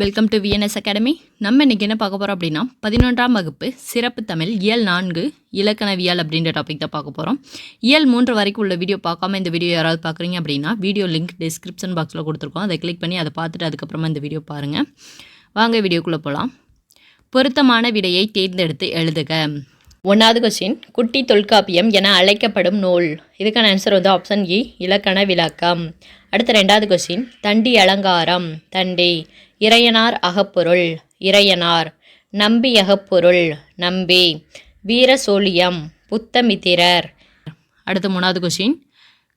Welcome to VNS academy நம்ம இன்றைக்கி என்ன பார்க்க போகிறோம் அப்படின்னா பதினொன்றாம் வகுப்பு சிறப்பு தமிழ் இயல் நான்கு இலக்கணவியல் அப்படின்ற டாபிக் தான் பார்க்க போகிறோம் இயல் மூன்று வரைக்கும் உள்ள வீடியோ பார்க்காம இந்த வீடியோ யாராவது பார்க்குறீங்க அப்படின்னா வீடியோ லிங்க் டிஸ்கிரிப்ஷன் பாக்ஸில் கொடுத்துருக்கோம். அதை கிளிக் பண்ணி அதை பார்த்துட்டு அதுக்கப்புறமா இந்த வீடியோ பாருங்கள் வாங்க வீடியோக்குள்ளே போகலாம் பொருத்தமான விடையை தேர்ந்தெடுத்து எழுதுக. ஒன்றாவது கொஸ்டின் குட்டி தொல்காப்பியம் என அழைக்கப்படும் நூல். இதுக்கான ஆன்சர் வந்து ஆப்ஷன் இ e, இலக்கண விளக்கம். அடுத்த ரெண்டாவது கொஸ்டின் தண்டி அலங்காரம் தண்டி. இறையனார் அகப்பொருள் இறையனார் நம்பி. அகப்பொருள் நம்பி வீரசோழியம் புத்தமித்திரர். அடுத்த மூணாவது கொஷின்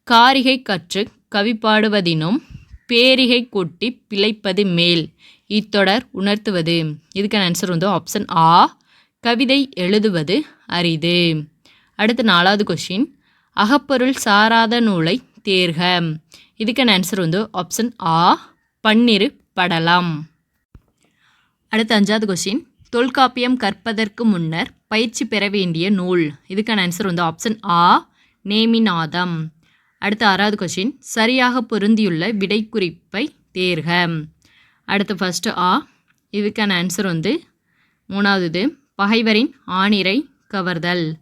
காரிகை கற்று கவி பாடுவதினும் பேரிகை கொட்டி பிழைப்பது மேல். இத்தொடர் உணர்த்துவது. இதுக்கான ஆன்சர் வந்து ஆப்ஷன் ஆ கவிதை எழுதுவது அரிது. அடுத்த நாலாவது கொஷின் அகப்பொருள் சாராத நூலை தேர்க. இதுக்கான ஆன்சர் வந்து ஆப்ஷன் ஆ பன்னிரு படலாம். அடுத்த அஞ்சாவது கொஷின் தொல்காப்பியம் கற்பதற்கு முன்னர் பயிற்சி பெற வேண்டிய நூல். இதுக்கான ஆன்சர் வந்து ஆப்ஷன் ஆ நேமிநாதம். அடுத்த ஆறாவது கொஷின் சரியாக பொருந்தியுள்ள விடை குறிப்பை தேர்க. அடுத்து ஃபஸ்ட்டு ஆ இதுக்கான ஆன்சர் வந்து மூணாவது பகைவரின் ஆணிரை கவர்தல்.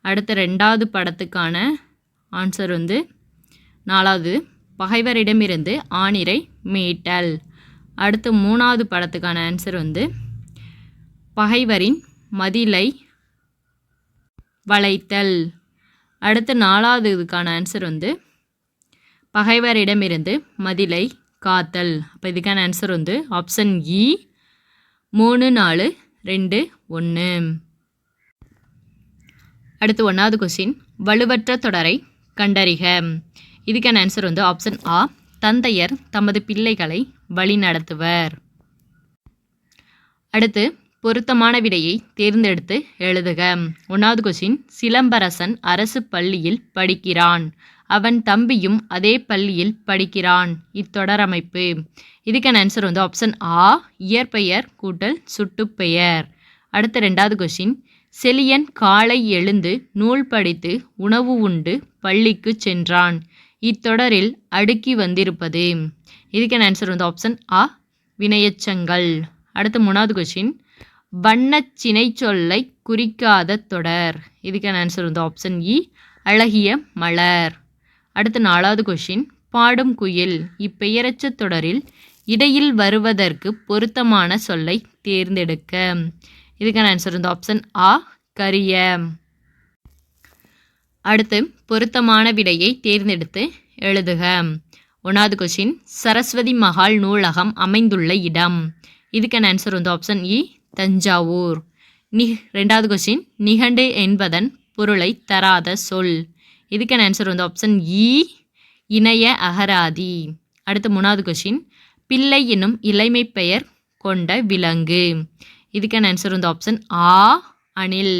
அடுத்த ரெண்டாவது படத்துக்கான ஆன்சர் வந்து நாலாவது பகைவரிடமிருந்து ஆணிரை மீட்டல். அடுத்து மூணாவது படத்துக்கான ஆன்சர் வந்து பகைவரின் மதிலை வளைத்தல். அடுத்து நாலாவது இதுக்கான ஆன்சர் வந்து பகைவரிடமிருந்து மதிலை காத்தல். அப்போ இதுக்கான ஆன்சர் வந்து ஆப்ஷன் இ e, மூணு நாலு ரெண்டு ஒன்று அடுத்து ஒன்றாவது கொஸ்டின் வலுவற்ற தொடரை கண்டறிக. இதுக்கான ஆன்சர் வந்து ஆப்ஷன் ஆ தந்தையர் தமது பிள்ளைகளை வழி நடத்துவர் அடுத்து பொருத்தமான விடையை தேர்ந்தெடுத்து எழுதுக. ஒன்றாவது கொஸ்டின் சிலம்பரசன் அரசு பள்ளியில் படிக்கிறான். அவன் தம்பியும் அதே பள்ளியில் படிக்கிறான். இத்தொடரமைப்பு இதுக்கான ஆன்சர் வந்து ஆப்ஷன் ஆ இயற்பெயர் கூட்டல் சுட்டுப்பெயர். அடுத்த ரெண்டாவது கொஷின் செலியன் காலை எழுந்து நூல் படித்து உணவு உண்டு பள்ளிக்கு சென்றான். இத்தொடரில் அடுக்கி வந்திருப்பது. இதுக்கான ஆன்சர் வந்து ஆப்ஷன் ஆ வினையச்சங்கள். அடுத்த மூணாவது கொஷின் வண்ணச்சினை சொல்லை குறிக்காத தொடர். இதுக்கான ஆன்சர் வந்து ஆப்ஷன் இ e, அழகிய மலர். அடுத்த நாலாவது கொஷின் பாடும் குயில் இப்பெயரச்ச தொடரில் இடையில் வருவதற்கு பொருத்தமான சொல்லை தேர்ந்தெடுக்க. இதுக்கான ஆன்சர் வந்து ஆப்ஷன் ஆ கரிய. அடுத்து பொருத்தமான விடையை தேர்ந்தெடுத்து எழுதுக. ஒன்றாவது கொஷின் சரஸ்வதி மகால் நூலகம் அமைந்துள்ள இடம். இதுக்கான ஆன்சர் வந்து ஆப்ஷன் இ தஞ்சாவூர். நி ரெண்டாவது கொஷின் நிகண்டு என்பதன் பொருளை தராத சொல். இதுக்கான ஆன்சர் வந்து ஆப்ஷன் இ இணைய அகராதி. அடுத்து மூணாவது கொஷின் பிள்ளை என்னும் இலைமை பெயர் கொண்ட விலங்கு. இதுக்கான ஆன்சர் வந்து ஆப்ஷன் ஆ அணில்.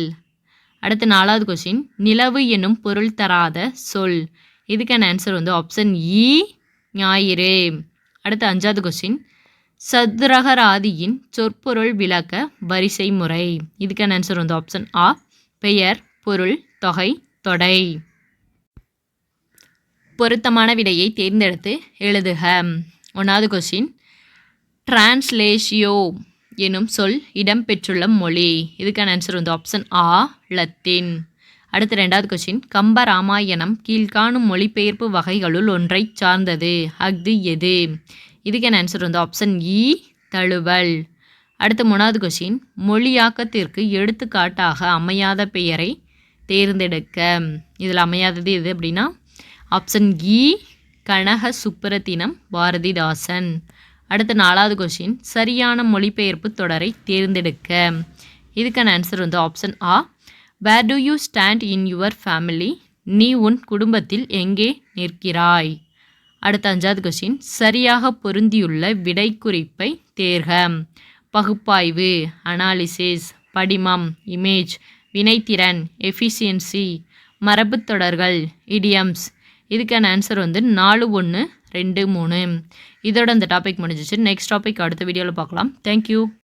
அடுத்து நாலாவது கொஷின் நிலவு என்னும் பொருள் தராத சொல். இதுக்கான ஆன்சர் வந்து ஆப்ஷன் இ e, ஞாயிறு. அடுத்து அஞ்சாவது கொஸ்டின் சதுரகராதியின் சொற்பொருள் விளக்க வரிசை முறை. இதுக்கான ஆன்சர் வந்து ஆப்ஷன் ஆ பெயர் பொருள் தொகை தொடை. பொருத்தமான விடையை தேர்ந்தெடுத்து எழுதுக. ஒன்றாவது கொஸ்டின் டிரான்ஸ்லேஷியோ எனும் சொல் இடம்பெற்றுள்ள மொழி. இதுக்கான ஆன்சர் வந்து ஆப்ஷன் ஆ லத்தீன். அடுத்த ரெண்டாவது கொஸ்டின் கம்ப ராமாயணம் கீழ்காணும் மொழிபெயர்ப்பு வகைகளுள் ஒன்றை சார்ந்தது. அஃது எது? இதுக்கான ஆன்சர் வந்து ஆப்ஷன் இ e, தழுவல். அடுத்த மூணாவது கொஸ்டின் மொழியாக்கத்திற்கு எடுத்துக்காட்டாக அமையாத பெயரை தேர்ந்தெடுக்க. இதில் அமையாதது எது அப்படின்னா ஆப்ஷன் இ e, கனக சுப்பரத்தினம் பாரதிதாசன். அடுத்த நாலாவது கொஷின் சரியான மொழிபெயர்ப்பு தொடரை தேர்ந்தெடுக்க. இதுக்கான ஆன்சர் வந்து option ah where do you stand in your family நீ உன் குடும்பத்தில் எங்கே நிற்கிறாய்? அடுத்த அஞ்சாவது கொஷின் சரியாக பொருந்தியுள்ள விடை குறிப்பை தேர்க. பகுப்பாய்வு அனாலிசிஸ் படிமம் இமேஜ் வினைத்திறன் எஃபிஷியன்சி மரபுத் தொடர்கள் இடியம்ஸ் இதுக்கான ஆன்சர் வந்து நாலு ஒன்று ரெண்டு மூணு. இதோட இந்த டாபிக் முடிஞ்சிச்சு. நெக்ஸ்ட் டாபிக் அடுத்த வீடியோவில் பார்க்கலாம். தேங்க்யூ